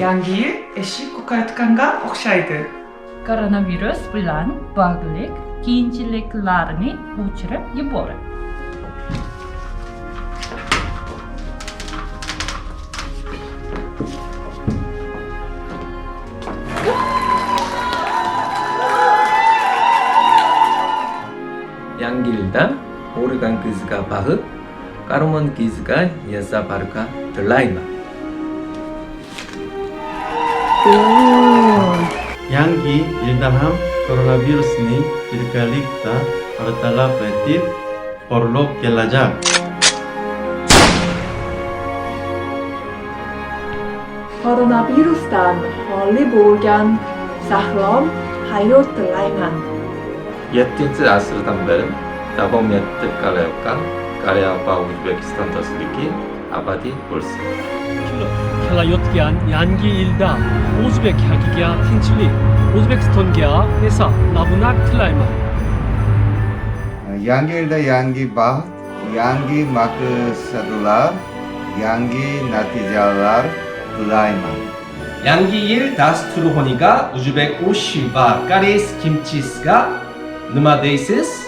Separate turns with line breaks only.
양기 eşi kokartkanга okşaydı.
Koronavirüs bilan bog'liq qiyinchiliklarni o'chirib yubordi.
Yangilda oregan kızga bahı, karmon kızga yasa barka Terlayma.
Yangi Ildaham koronavirusni birgalikda bartaraf etib porloq kelajak.
Koronavirusdan xoli bo'lgan sahrom hayot tilayman.
7. asırdan beri davom etib kelayotgan va O'zbekiston do'stligi abadiy bo'lsin.
kelayotgan yangi yilda o'zbek xalqiga tinchlik o'zbekistonga esa nabunaq tilayman
Yangi yılda yangi baht, yangi maksatlar, yangi natijalar dilayman.
Yangi yil dasturxoniga o'zbek oshi va koreys kimchisiga nima deysiz?
Juda mazali bo'lsa kerak.
Yana bir bo'lib kelayotgan
Yangi yilingiz bilan.
Korbones oppo, neşanası yappo.
하사스 우승초 고프로프레이